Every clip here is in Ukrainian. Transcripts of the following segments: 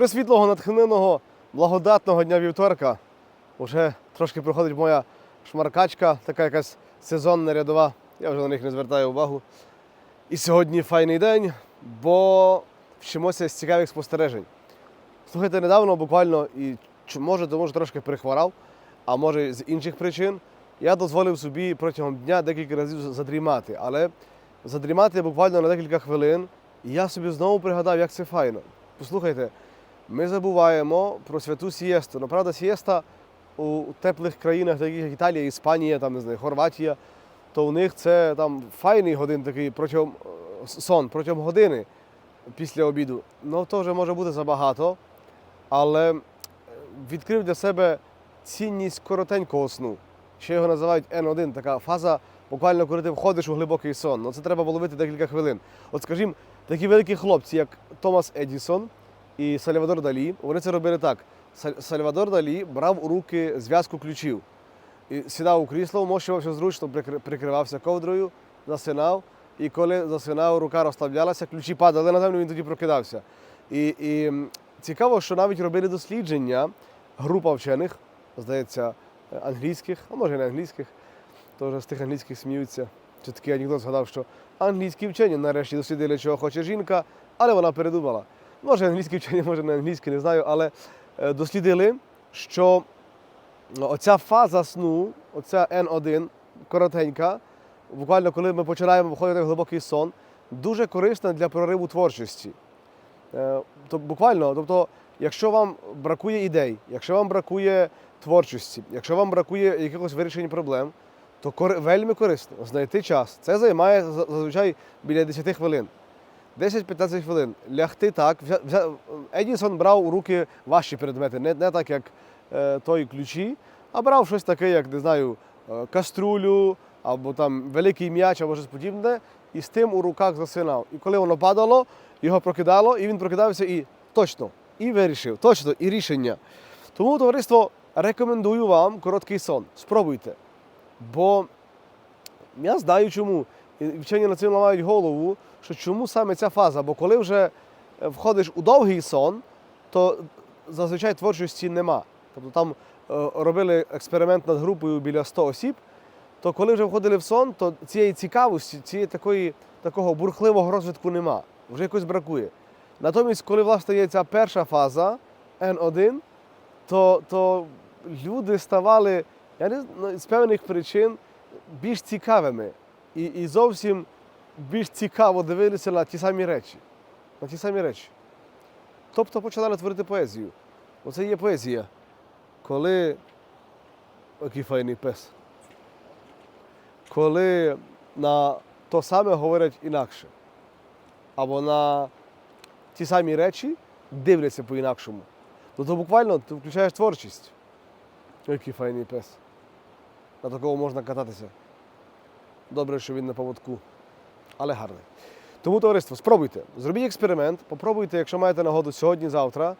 Присвітлого, натхненного, благодатного дня вівторка. Уже трошки проходить моя шмаркачка, така якась сезонна рядова. Я вже на них не звертаю увагу. І сьогодні файний день, бо вчимося з цікавих спостережень. Слухайте, недавно буквально, і може, тому що трошки перехворав, а може з інших причин, я дозволив собі протягом дня декілька разів задрімати. Але задрімати буквально на декілька хвилин, і я собі знову пригадав, як це файно. Послухайте, ми забуваємо про святу сієсту. Ну, правда, сієста у теплих країнах, таких як Італія, Іспанія, там, не знаю, Хорватія, то у них це там файний годин такий протягом е, сон, протягом години після обіду. Ну, то вже може бути забагато, але е, відкрив для себе цінність коротенького сну. Ще його називають N1, така фаза, буквально коли ти входиш у глибокий сон. Ну, це треба було ловити декілька хвилин. От скажімо, такі великі хлопці, як Томас Едісон і Сальвадор Далі, вони це робили так. Сальвадор Далі брав у руки зв'язку ключів. І сідав у крісло, вмощувався зручно, прикривався ковдрою, засинав. І коли засинав, рука розслаблялася, ключі падали на землю, він тоді прокидався. І, і цікаво, що навіть робили дослідження, група вчених, здається, е, англійських, а може не англійських, теж з тих англійських сміються. Чи такий анекдот згадав, що англійські вчені нарешті дослідили, чого хоче жінка, але вона передумала. Може, англійські вчені, може не англійські, не знаю, але е, дослідили, що оця фаза сну, оця N1, коротенька, буквально коли ми починаємо виходити в глибокий сон, дуже корисна для прориву творчості. Е, То буквально, тобто, якщо вам бракує ідей, якщо вам бракує творчості, якщо вам бракує якихось вирішень проблем, то вельми корисно знайти час. Це займає зазвичай біля 10 хвилин. 10-15 хвилин. Лягти так. Едісон брав у руки важчі предмети, не, не так, як е, той ключі, а брав щось таке, як не знаю, е, каструлю або там великий м'яч, або щось подібне, і з тим у руках засинав. І коли воно падало, його прокидало, і він прокидався і точно, і вирішив, точно, і рішення. Тому, товариство, рекомендую вам короткий сон. Спробуйте. Бо я знаю чому. І вчені над цим ламають голову, що чому саме ця фаза? Бо коли вже е, входиш у довгий сон, то зазвичай творчості нема. Тобто там е, робили експеримент над групою біля 100 осіб, то коли вже входили в сон, то цієї цікавості, цієї такої, такого бурхливого розвитку нема. Вже якось бракує. Натомість, коли власне є ця перша фаза N1, то, то люди ставали я не знаю, з певних причин більш цікавими і, і зовсім більш цікаво дивилися на ті самі речі. На ті самі речі. Тобто починали творити поезію. Оце є поезія. Коли. Який файний пес. Коли на то саме говорять інакше. Або на ті самі речі дивляться по-інакшому. Ну то буквально ти включаєш творчість. Який файний пес. На такого можна кататися. Добре, що він на поводку, але гарний. Тому, товариство, спробуйте. Зробіть експеримент, попробуйте, якщо маєте нагоду сьогодні-завтра.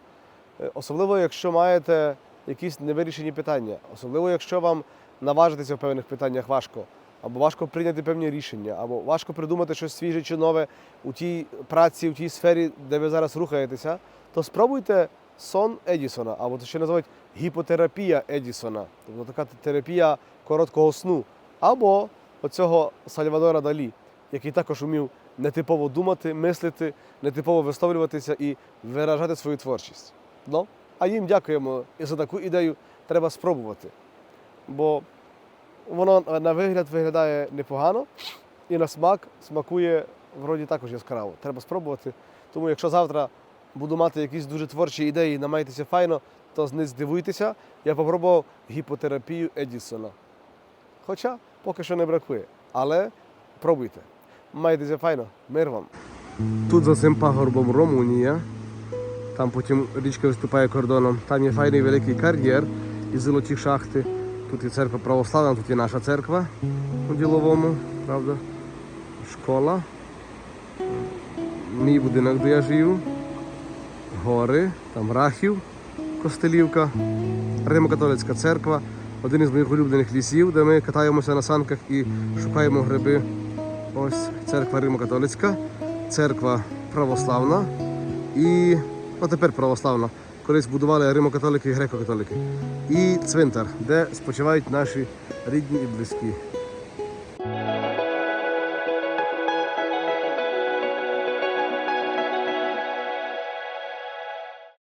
Е, Особливо, якщо маєте якісь невирішені питання, особливо, якщо вам наважитися в певних питаннях важко, або важко прийняти певні рішення, або важко придумати щось свіже чи нове у тій праці, у тій сфері, де ви зараз рухаєтеся, то спробуйте сон Едісона, або це ще називають гіпотерапія Едісона, тобто така терапія короткого сну, або оцього Сальвадора Далі, який також умів нетипово думати, мислити, нетипово висловлюватися і виражати свою творчість. Ну, а їм дякуємо і за таку ідею треба спробувати. Бо воно на вигляд виглядає непогано і на смак смакує вроді також яскраво. Треба спробувати. Тому якщо завтра буду мати якісь дуже творчі ідеї, намайтеся файно, то не здивуйтеся, я попробував гіпотерапію Едісона. Хоча поки що не бракує. Але пробуйте. Майтеся файно, мир вам. Тут за цим пагорбом Румунія. Там потім річка виступає кордоном. Там є файний великий кар'єр і золоті шахти. Тут є церква православна, тут є наша церква у діловому, правда? Школа. Мій будинок, де я живу. Гори, там Рахів, Костелівка, Римо-католицька церква. Один із моїх улюблених лісів, де ми катаємося на санках і шукаємо гриби. Ось церква Римо-католицька, церква православна і ну тепер православна. Колись будували римокатолики і греко-католики. І цвинтар, де спочивають наші рідні і близькі.